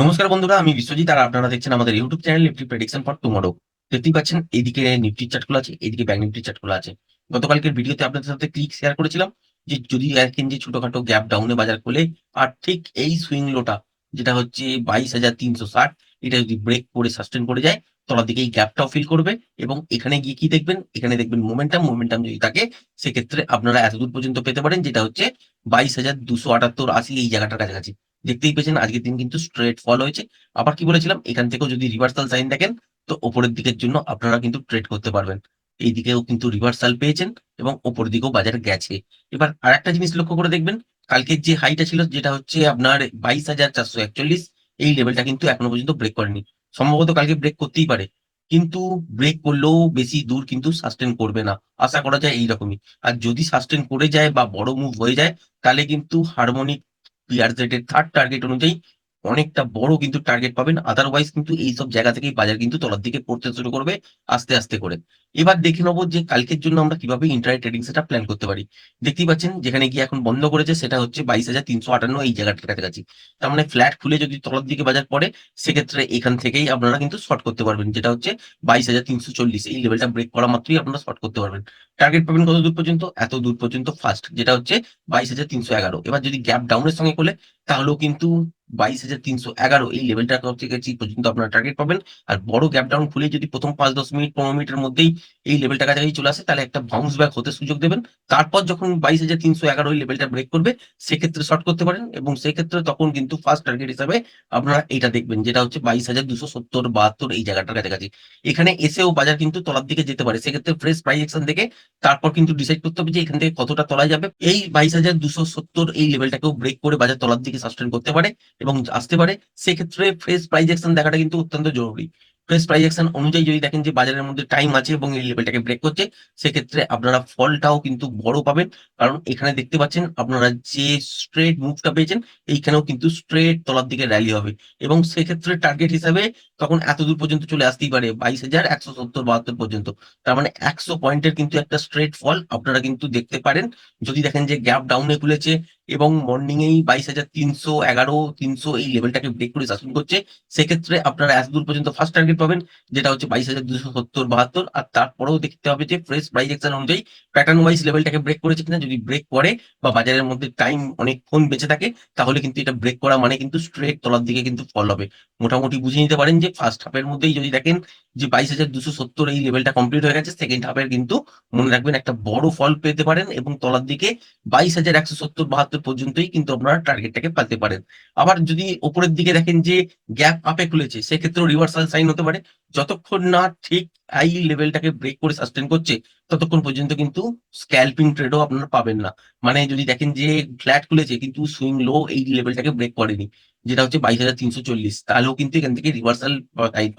নমস্কার বন্ধুরা, আমি বিশ্বজিৎ আর আপনারা দেখছেন আমাদের YouTube channel Nifty prediction for tomorrow দেখতেই পাচ্ছেন এদিকে নিফটি চার্টগুলো আছে এদিকে ব্যাংক নিফটি চার্টগুলো আছে। গতকালকের ভিডিওতে আপনাদের সাথে ক্লিক শেয়ার করেছিলাম যে, যদি একদিন যে ছোটখাটো গ্যাপ ডাউনে বাজার খোলে, আর ঠিক এই সুইং লোটা যেটা হচ্ছে বাইশ হাজার তিনশো ষাট, এটা যদি ব্রেক করে সাস্টেন করে যায় তলার দিকে এই গ্যাপটাও ফিল করবে এবং এখানে গিয়ে কি দেখবেন? এখানে দেখবেন মোমেন্টাম মোমেন্টাম যদি থাকে, সেক্ষেত্রে আপনারা এতদূর পর্যন্ত পেতে পারেন, যেটা হচ্ছে বাইশ হাজার দুশো আটাত্তর আশি এই জায়গাটার কাছাকাছি। দেখতেই পেয়েছেন, আজকের দিন কিন্তু স্ট্রেট ফল হয়েছে। আবার কি বলেছিলাম? এখান থেকেও যদি রিভার্সাল সাইন দেখেন, তো ওপরের দিকের জন্য আপনারা কিন্তু ট্রেড করতে পারবেন। এই দিকেও কিন্তু রিভার্সাল পেয়েছেন এবং ওপরের দিকেও বাজার গেছে। এবার আর একটা জিনিস লক্ষ্য করে দেখবেন, কালকের যে হাইটা ছিল, যেটা হচ্ছে আপনার বাইশ হাজার চারশো একচল্লিশ, এই লেভেলটা কিন্তু এখনও পর্যন্ত ব্রেক করেনি। সম্ভবত কালকে ব্রেক করতেই পারে। কিন্তু ব্রেক করলেও বেশি দূর কিন্তু সাস্টেন করবে না। আশা করা যায় এইরকমই। আর যদি সাস্টেন করে যায় বা বড় মুভ হয়ে যায়, তাহলে কিন্তু হারমোনিক পিআরজেড এর থার্ড টার্গেট অনুযায়ী অনেকটা বড় কিন্তু টার্গেট পাবেন। আদারওয়াইজ কিন্তু এই সব জায়গা থেকেই বাজার কিন্তু তলার দিকে পড়তে শুরু করবে আস্তে আস্তে করে। এবার দেখে নেব যে কালকের জন্য আমরা কীভাবে ইন্টারনেট ট্রেডিং সেটা প্ল্যান করতে পারি। দেখতেই পাচ্ছেন যেখানে গিয়ে এখন বন্ধ করেছে সেটা হচ্ছে বাইশ হাজার তিনশো আটান্ন এই জায়গাটার কাছাকাছি। তার মানে ফ্ল্যাট খুলে যদি তলার দিকে বাজার পড়ে, সেক্ষেত্রে এখান থেকেই আপনারা কিন্তু শর্ট করতে পারবেন, যেটা হচ্ছে বাইশ হাজার তিনশো চল্লিশ। এই লেভেলটা ব্রেক করা মাত্রই আপনারা শর্ট করতে পারবেন। টার্গেট পাবেন কত দূর পর্যন্ত? এত দূর পর্যন্ত ফার্স্ট যেটা হচ্ছে বাইশ হাজার তিনশো এগারো। এবার যদি গ্যাপ ডাউনের সঙ্গে করলে তাহলেও কিন্তু বাইশ হাজার তিনশো এগারো এই লেভেলটা কাছাকাছি পর্যন্ত আপনারা টার্গেট পাবেন। আর বড় গ্যাপ ডাউন খুলে যদি প্রথম পাঁচ, দশ মিনিট, পনেরো মিনিটের মধ্যেই এই লেভেলটা কাছাকাছি চলে আসে, তাহলে একটা বাউন্স ব্যাক হতে সুযোগ দেবেন। তারপর যখন বাইশ হাজার তিনশো এগারো এই লেভেলটা ব্রেক করবে, সেক্ষেত্রে শর্ট করতে পারেন এবং সেক্ষেত্রে তখন কিন্তু ফার্স্ট টার্গেট হিসাবে আপনারা এইটা দেখবেন, যেটা হচ্ছে বাইশ হাজার দুশো সত্তর বাহাত্তর এই জায়গাটার কাছাকাছি। এখানে এসেও বাজার কিন্তু তলার দিকে যেতে পারে, সেক্ষেত্রে ফ্রেশ প্রাইস অ্যাকশন দেখে তারপর কিন্তু ডিসাইড করতে হবে যে এখান থেকে কতটা তলা যাবে। এই বাইশ হাজার দুশো সত্তর এই লেভেলটাকেও ব্রেক করে বাজার তলার দিকে সাস্টেন করতে পারে এবং আসতে পারে, সেক্ষেত্রে ফ্রেশ প্রাইস অ্যাকশন দেখাটা কিন্তু অত্যন্ত জরুরি। ফ্রেশ প্রাইস অ্যাকশন অনুযায়ী যদি দেখেন যে বাজারের মধ্যে টাইম আছে এবং এই লেভেলটাকে ব্রেক করছে, সেক্ষেত্রে আপনারা ফলটাও কিন্তু বড় পাবেন। কারণ এখানে দেখতে পাচ্ছেন আপনারা যে স্ট্রেট মুভটা পেয়েছেন, এইখানেও কিন্তু স্ট্রেট তলার দিকে র্যালি হবে। এবং সেক্ষেত্রে টার্গেট হিসাবে তখন এত দূর পর্যন্ত চলে আসতেই পারে, বাইশ হাজার একশো সত্তর বাহাত্তর পর্যন্ত। তার মানে একশো পয়েন্টের কিন্তু একটা স্ট্রেট ফল আপনারা কিন্তু দেখতে পারেন। যদি দেখেন যে গ্যাপ ডাউনে খুলেছে এবং মর্নিং এই বাইশ হাজার তিনশো এগারো, তিনশো এই লেভেলটাকে ব্রেক করে শাসন করছে, সেক্ষেত্রে আপনারা এত দূর পর্যন্ত ফার্স্ট টার্গেট পাবেন, যেটা হচ্ছে বাইশ হাজার দুশো সত্তর বাহাত্তর। আর তারপরেও দেখতে হবে যে ফ্রেশ প্রাইস অ্যাকশন অনুযায়ী প্যাটার্ন ওয়াইজ লেভেলটাকে ব্রেক করেছে কিনা। যদি ব্রেক করে বা বাজারের মধ্যে টাইম অনেকক্ষণ বেঁচে থাকে, তাহলে কিন্তু এটা ব্রেক করা মানে কিন্তু স্ট্রেট তলার দিকে কিন্তু ফল হবে। মোটামুটি বুঝে নিতে পারেন যে ফার্স্ট হাফের মধ্যেই যদি দেখেন যে বাইশ হাজার দুশো সত্তর এই লেভেলটা কমপ্লিট হয়ে গেছে সেকেন্ড হাফের কিন্তু মনে রাখবেন একটা বড় ফল পেতে পারেন এবং তলার দিকে বাইশ হাজার একশো সত্তর বাহাত্তর পর্যন্তই কিন্তু আপনারা টার্গেটটাকে পেতে পারেন। আবার যদি ওপরের দিকে দেখেন যে গ্যাপ আপে খুলেছে সেক্ষেত্রে রিভার্সাল সাইন হতে পারে। যতক্ষণ না ঠিক এই লেভেলটাকে ব্রেক করে সাস্টেন করছে, ততক্ষণ পর্যন্ত কিন্তু স্ক্যালপিং ট্রেডও আপনারা পাবেন না। মানে যদি দেখেন যে ফ্ল্যাট খুলেছে কিন্তু সুইং লো এই লেভেলটাকে ব্রেক করেনি। যেটা হচ্ছে বাইশ হাজার তিনশো চল্লিশ। তাহলেও কিন্তু এখান থেকে রিভার্সাল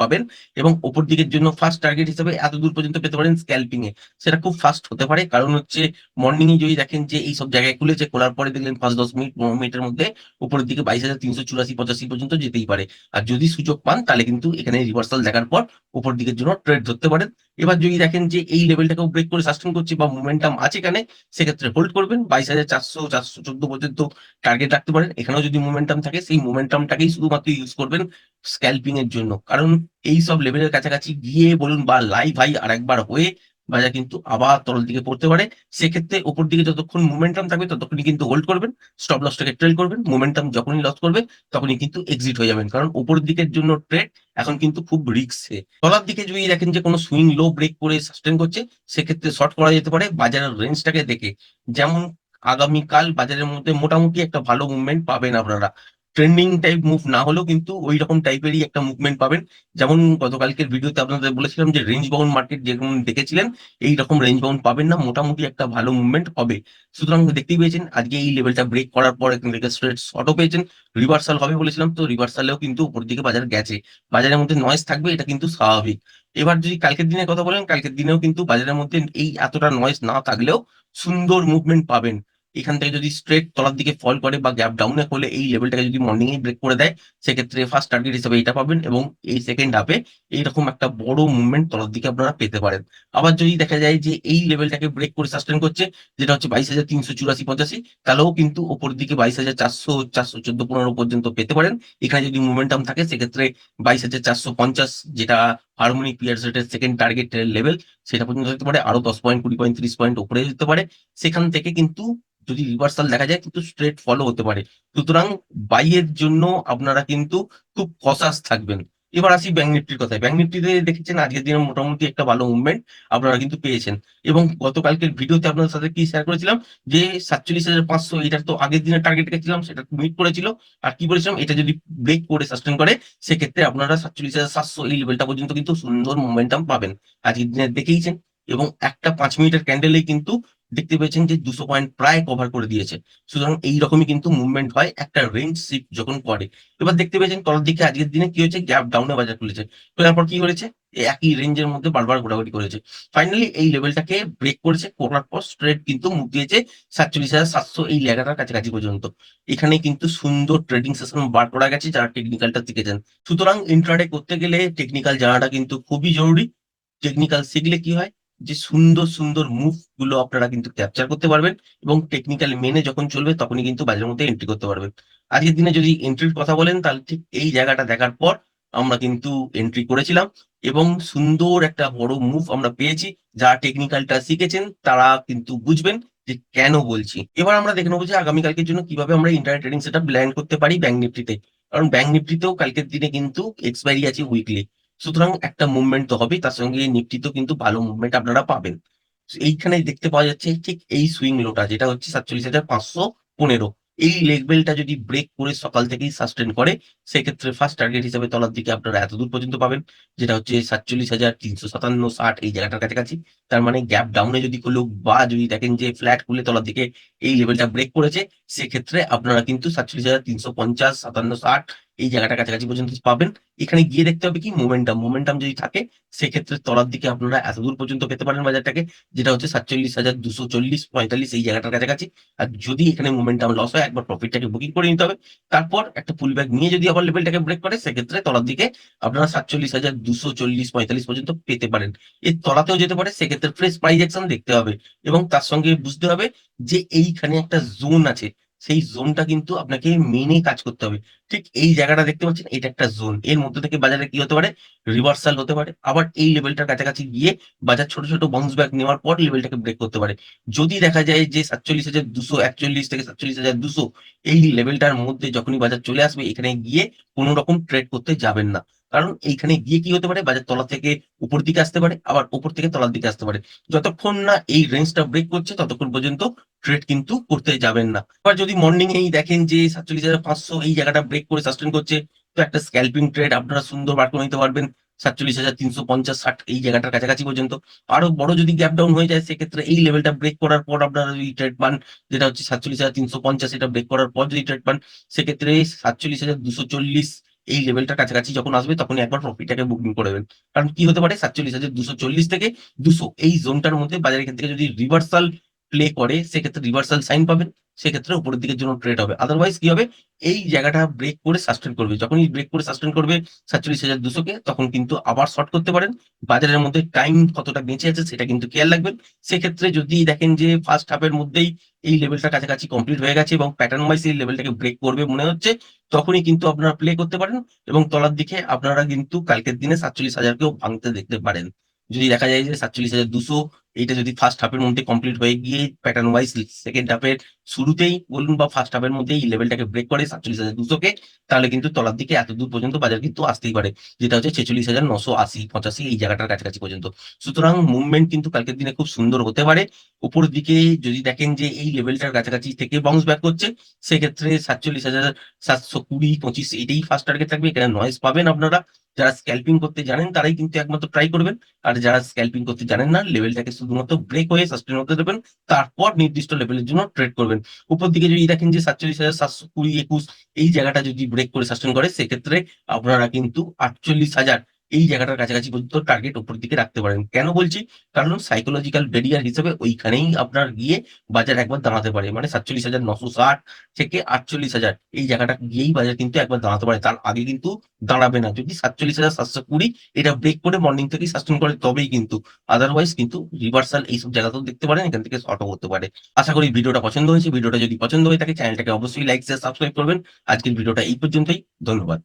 পাবেন এবং ওপর দিকের জন্য ফার্স্ট টার্গেট হিসেবে এত দূর পর্যন্ত পেতে পারেন স্ক্যালপিং এ। সেটা খুব ফাস্ট হতে পারে, কারণ হচ্ছে মর্নিং এ যদি দেখেন যে এই সব জায়গায় খুলেছে, খোলার পরে দেখলেন পাঁচ, দশ মিনিট, পনেরো মিনিটের মধ্যে উপরের দিকে বাইশ হাজার তিনশো চুরাশি, পঁচাশি পর্যন্ত যেতেই পারে। আর যদি সুযোগ পান, তাহলে কিন্তু এখানে রিভার্সাল দেখার পর উপর দিকের জন্য ট্রেড ধরতে পারেন। এবার যদি দেখেন যে এই লেভেলটাকেও ব্রেক করে সাস্টেন করছে বা মোমেন্টাম আছে এখানে, সেক্ষেত্রে হোল্ড করবেন। বাইশ হাজার চারশো চারশো চোদ্দ পর্যন্ত টার্গেট রাখতে পারেন। এখানেও যদি মোমেন্টাম থাকে, সেই মোমেন্টামটাকেই শুধুমাত্র ইউজ করবেন স্ক্যালপিং এর জন্য। কারণ এই সব লেভেলের কাছাকাছি গিয়ে বলুন বা লাইভ হাই আর একবার হয়ে বাজার কিন্তু আবার তরল দিকে পড়তে পারে, সেক্ষেত্রে উপর দিকে যতক্ষণ মোমেন্টাম থাকবে ততক্ষণই কিন্তু হোল্ড করবেন স্টপ লসটাকে ট্রেল করবেন মোমেন্টাম যখনই লস করবে তখনই কিন্তু এক্সিট হয়ে যাবেন। কারণ ওপর দিকের জন্য ট্রেড এখন কিন্তু খুব রিক্সে তলার দিকে যদি দেখেন যে কোনো সুইং লো ব্রেক করে সাস্টেন করছে, সেক্ষেত্রে শর্ট করা যেতে পারে বাজারের রেঞ্জটাকে দেখে। যেমন আগামীকাল বাজারের মধ্যে মোটামুটি একটা ভালো মুভমেন্ট পাবেন আপনারা। ট্রেন্ডিং টাইপ মুভ না হলেও কিন্তু ওই রকম টাইপেরই একটা মুভমেন্ট পাবেন। যেমন গতকালকের ভিডিওতে আপনাদের বলেছিলাম যে রেঞ্জ বাউন্ড মার্কেট যেরকম দেখেছিলেন এই রকম রেঞ্জ বাউন্ড পাবেন না, মোটামুটি একটা ভালো মুভমেন্ট হবে। সুতরাং দেখতেই পেয়েছেন, আজকে এই লেভেলটা ব্রেক করার পর এখান থেকে স্ট্রেট শর্টও পেয়েছেন। রিভার্সাল হবে বলেছিলাম তো রিভার্সালেও কিন্তু উপর দিকে বাজার গেছে। বাজারের মধ্যে নয়েজ থাকবে, এটা কিন্তু স্বাভাবিক। এবার যদি কালকের দিনের কথা বলেন, কালকের দিনেও কিন্তু বাজারের মধ্যে এই এতটা নয়েজ না থাকলেও সুন্দর মুভমেন্ট পাবেন। এখান থেকে যদি স্ট্রেট তলার দিকে ফল করে বা গ্যাপ ডাউনে হলে এই লেভেলটাকে যদি মর্নিং এ ব্রেক করে দেয়, সেক্ষেত্রে ফার্স্ট টার্গেট হিসেবে এটা পাবেন এবং এই সেকেন্ড হাফে এইরকম একটা বড় মুভমেন্ট তলার দিকে আপনারা পেতে পারেন। আবার যদি দেখা যায় যে এই লেভেলটাকে ব্রেক করে সাস্টেন করছে, যেটা হচ্ছে বাইশ হাজার তিনশো চুরাশি পঁচাশি, তাহলেও কিন্তু ওপর দিকে বাইশ হাজার চারশো চারশো চোদ্দ, পনেরো পর্যন্ত পেতে পারেন। এখানে যদি মোমেন্টাম থাকে, সেক্ষেত্রে বাইশ হাজার চারশো পঞ্চাশ, যেটা হারমোনিক পিয়ার সেটের সেকেন্ড টার্গেট লেভেল সেটা পর্যন্ত যেতে পারে। আরও দশ পয়েন্ট কুড়ি পয়েন্ট ত্রিশ পয়েন্ট উপরে যেতে পারে। সেখান থেকে কিন্তু যদি রিভার্সাল দেখা যায়, কিন্তু স্ট্রেট ফলো হতে পারে। সুতরাং বাইয়ের জন্য আপনারা কিন্তু খুব কসাস থাকবেন। এবার আসি ব্যাংক নিফটির কথায়। ব্যাংক নিফটিতে দেখেছেন আজকের দিনে মোটামুটি একটা ভালো মুভমেন্ট আপনারা কিন্তু পেয়েছেন। এবং গতকালকের ভিডিওতে আপনাদের সাথে কি শেয়ার করেছিলাম? যে সাতচল্লিশ হাজার পাঁচশো, এটার তো আগের দিনের টার্গেট রেখেছিলাম সেটা মিট করেছিল। আর কি বলেছিলাম? এটা যদি ব্রেক করে সাস্টেন করে, সেক্ষেত্রে আপনারা সাতচল্লিশ হাজার সাতশো এই লেভেলটা পর্যন্ত কিন্তু সুন্দর মোমেন্টাম পাবেন। আজকের দিনে দেখেইছেন। এবং একটা পাঁচ মিনিটের ক্যান্ডেলেই কিন্তু দেখতে পেয়েছেন যে দুশো পয়েন্ট প্রায় কভার করে দিয়েছে। সুতরাং এইরকমই কিন্তু মুভমেন্ট হয় একটা রেঞ্জ শিফট যখন করে এবার দেখতে পেয়েছেন তলার দিকে আজকের দিনে কি হয়েছে? গ্যাপ ডাউনে বাজার খুলেছে। খোলার পর কি করেছে? একই রেঞ্জের মধ্যে বারবার ঘোরাঘুরি করেছে। ফাইনালি এই লেভেলটাকে ব্রেক করেছে, করার পর স্ট্রেট কিন্তু মুখ দিয়েছে সাতচল্লিশ হাজার সাতশো এই লেখাটার কাছাকাছি পর্যন্ত। এখানে কিন্তু সুন্দর ট্রেডিং সেশন বার করা গেছে যারা টেকনিক্যালটা শিখেছেন। সুতরাং ইন্ট্রাডে করতে গেলে টেকনিক্যাল জানাটা কিন্তু খুবই জরুরি। টেকনিক্যাল শিখলে কি হয়? যে সুন্দর সুন্দর মুভগুলো আপনারা কিন্তু ক্যাপচার করতে পারবেন এবং টেকনিক্যাল মেনে যখন চলবে তখনই কিন্তু বাজারের মধ্যে এন্ট্রি করতে পারবেন। আজকের দিনে যদি এন্ট্রির কথা বলেন, তাহলে ঠিক এই জায়গাটা দেখার পর আমরা কিন্তু এন্ট্রি করেছিলাম এবং সুন্দর একটা বড় মুভ আমরা পেয়েছি। যারা টেকনিক্যালটা শিখেছেন, তারা কিন্তু বুঝবেন যে কেন বলছি। এবার আমরা দেখে নেব যে আগামীকালকের জন্য কীভাবে আমরা ইন্টারনেট ট্রেডিং সেটা ব্ল্যান্ড করতে পারি ব্যাংক নিফটিতে কারণ ব্যাংক নিফটিতেও কালকের দিনে কিন্তু এক্সপায়ারি আছে উইকলি সুতরাং একটা মুভমেন্ট তো হবেই, তার সঙ্গে নিফটিতেও কিন্তু ভালো মুভমেন্ট আপনারা পাবেন। এইখানে দেখতে পাওয়া যাচ্ছে ঠিক এই সুইং লোটা যেটা হচ্ছে সাতচল্লিশ হাজার পাঁচশো পনেরো। এই লেভেলটা যদি ব্রেক করে সকাল থেকেই সাস্টেন করে, সেক্ষেত্রে ফার্স্ট টার্গেট হিসেবে তলার দিকে আপনারা এত দূর পর্যন্ত পাবেন, যেটা হচ্ছে সাতচল্লিশ হাজার তিনশো সাতান্ন ষাট এই জায়গাটার কাছাকাছি। তার মানে গ্যাপ ডাউনে যদি খুলো বা যদি দেখেন যে ফ্ল্যাট খুলে তলার দিকে এই লেভেলটা ব্রেক করেছে, সেক্ষেত্রে আপনারা কিন্তু সাতচল্লিশ হাজার তিনশো পঞ্চাশ সাতান্ন ষাট এই জায়গাটা কাছাকাছি পর্যন্ত পাবেন। এখানে গিয়ে দেখতে হবে কি মোমেন্টাম মোমেন্টাম যদি থাকে, সেক্ষেত্রে তলার দিকে আপনারা এত দূর পর্যন্ত পেতে পারেন বাজারটাকে, যেটা হচ্ছে সাতচল্লিশ হাজার দুশো চল্লিশ পঁয়তাল্লিশ এই জায়গাটার কাছাকাছি। আর যদি এখানে মোমেন্টাম লস হয়, একবার প্রফিটটাকে বুকিং করে নিতে হবে। তারপর একটা পুল ব্যাগ নিয়ে যদি আবার লেভেলটাকে ব্রেক করে, সেক্ষেত্রে তলার দিকে আপনারা সাতচল্লিশ হাজার দুশো চল্লিশ পঁয়তাল্লিশ পর্যন্ত পেতে পারেন। এর তলাতেও যেতে পারে, সেক্ষেত্রে ফ্রেশ প্রাইজ অ্যাকশন দেখতে হবে। এবং তার সঙ্গে বুঝতে হবে যে এইখানে একটা জোন আছে। সেই জোনটা কিন্তু আপনাকে মেনে কাজ করতে হবে। ঠিক এই জায়গাটা দেখতে পাচ্ছেন, এটা একটা জোন এর মধ্যে থেকে বাজারে কি হতে পারে? রিভার্সাল হতে পারে। আবার এই লেভেলটার কাছাকাছি গিয়ে বাজার ছোট ছোট বাউন্স ব্যাক নেওয়ার পর লেভেলটাকে ব্রেক করতে পারে। যদি দেখা যায় যে সাতচল্লিশ হাজার দুশো, একচল্লিশ থেকে সাতচল্লিশ হাজার দুশো, এই লেভেলটার মধ্যে যখনই বাজার চলে আসবে, এখানে গিয়ে কোনো রকম ট্রেড করতে যাবেন না। কারণ এইখানে গিয়ে কি হতে পারে? বাজার তলা থেকে উপর দিকে আসতে পারে, আবার উপর থেকে তলার দিকে আসতে পারে। যতক্ষণ না এই রেঞ্জটা ব্রেক করছে, ততক্ষণ পর্যন্ত ট্রেড কিন্তু করতে যাবেন না। এবার যদি মর্নিং এই দেখেন যে সাতচল্লিশ হাজার পাঁচশো এই জায়গাটা ব্রেক করে সাস্টেন করছে, তো একটা স্ক্যালপিং ট্রেড আপনারা সুন্দর বার করে নিতে পারবেন। সাতচল্লিশ হাজার তিনশো পঞ্চাশ, ষাট এই জায়গাটার কাছাকাছি পর্যন্ত। আরও বড় যদি গ্যাপ ডাউন হয়ে যায়, সেক্ষেত্রে এই লেভেলটা ব্রেক করার পর আপনারা যদি ট্রেড পান, যেটা হচ্ছে সাতচল্লিশ হাজার তিনশো পঞ্চাশ, এটা ব্রেক করার পর যদি ট্রেড পান, সেক্ষেত্রে সাতচল্লিশ হাজার দুশো চল্লিশ এই লেভেলটার কাছাকাছি যখন আসবে তখন একবার প্রফিটটাকে বুকিং করে দেবেন কারণ কি হতে পারে? সাতচল্লিশ হাজার দুশো চল্লিশ থেকে দুশো এই জোনটার মধ্যে বাজার এখান থেকে যদি রিভার্সাল প্লে করে, সেক্ষেত্রে রিভার্সাল সাইন পাবেন, সেক্ষেত্রে উপরের দিকের জন্য ট্রেড হবে। আদারওয়াইজ কি হবে? এই জায়গাটা ব্রেক করে সাস্টেন করবে। যখনই ব্রেক করে সাস্টেন করবে, সাতচল্লিশ হাজার দুশোকে তখন কিন্তু আবার শর্ট করতে পারেন। বাজারের মধ্যে টাইম কতটা বেঁচে আছে, সেটা কিন্তু খেয়াল রাখবেন। সেক্ষেত্রে যদি দেখেন যে ফার্স্ট হাফের মধ্যেই এই লেভেলটা কাছাকাছি কমপ্লিট হয়ে গেছে এবং প্যাটার্ন ওয়াইজ এই লেভেলটাকে ব্রেক করবে মনে হচ্ছে, তখনই কিন্তু আপনারা প্লে করতে পারেন এবং তলার দিকে আপনারা কিন্তু কালকের দিনে সাতচল্লিশ হাজারকেও ভাঙতে দেখতে পারেন। যদি দেখা যায় যে সাতচল্লিশ হাজার দুশো এইটা যদি ফার্স্ট হাফের মধ্যে কমপ্লিট হয়ে গিয়ে প্যাটার্ন ওয়াইজ সেকেন্ড হাফের শুরুতেই বলুন বা ফার্স্ট হাফের মধ্যে এই লেভেলটাকে ব্রেক করে সাতচল্লিশ হাজার দুশোকে তাহলে কিন্তু তলার দিকে এত দূর পর্যন্ত বাজার কিন্তু আসতেই পারে, যেটা হচ্ছে ছেচল্লিশ হাজার নশো আশি, পঁচাশি এই জায়গাটার কাছাকাছি পর্যন্ত। সুতরাং মুভমেন্ট কিন্তু কালকের দিনে খুব সুন্দর হতে পারে। উপর দিকে যদি দেখেন যে এই লেভেলটার কাছাকাছি থেকে বাউন্স ব্যাক করছে, সেক্ষেত্রে সাতচল্লিশ হাজার সাতশো কুড়ি, পঁচিশ এটাই ফার্স্ট টার্গেট থাকবে। এখানে নয়েজ পাবেন আপনারা। যারা স্ক্যাল্পিং করতে জানেন, তারাই কিন্তু একমাত্র ট্রাই করবেন। আর যারা স্ক্যাল্পিং করতে জানেন না লেভেলটাকে শুধুমাত্র ব্রেক হয়ে সাস্টেন হতে দেবেন, তারপর নির্দিষ্ট লেভেলের জন্য ট্রেড করবেন। উপর দিকে যদি দেখেন যে সাতচল্লিশ হাজার সাতশো কুড়ি একুশ, এই জায়গাটা যদি ব্রেক করে সাস্টেন করে, সেক্ষেত্রে আপনারা কিন্তু আটচল্লিশ হাজার এই জায়গাটার কাছাকাছি পর্যন্ত টার্গেট উপরের দিকে রাখতে পারেন। কেন বলছি? কারণ সাইকোলজিক্যাল ব্যারিয়ার হিসেবে ওইখানেই আপনার গিয়ে বাজার একবার দাঁড়াতে পারে। মানে ৪৭,৯৬০ থেকে ৪৮,০০০ এই জায়গাটা গিয়েই বাজার কিন্তু একবার দাঁড়াতে পারে। তার আগে কিন্তু দাঁড়াবে না। যদি ৪৭,৭২০ এটা ব্রেক করে মর্নিং থেকেই সাস্টেইন করে তবেই কিন্তু। আদারওয়াইজ কিন্তু রিভার্সাল এইসব জায়গাতেও দেখতে পারেন। এখান থেকে শর্টও হতে পারে। আশা করি ভিডিওটা পছন্দ হয়েছে। ভিডিওটা যদি পছন্দ হয়ে থাকে চ্যানেলটাকে অবশ্যই লাইক, শেয়ার, সাবস্ক্রাইব করবেন। আজকের ভিডিওটা এই পর্যন্তই। ধন্যবাদ।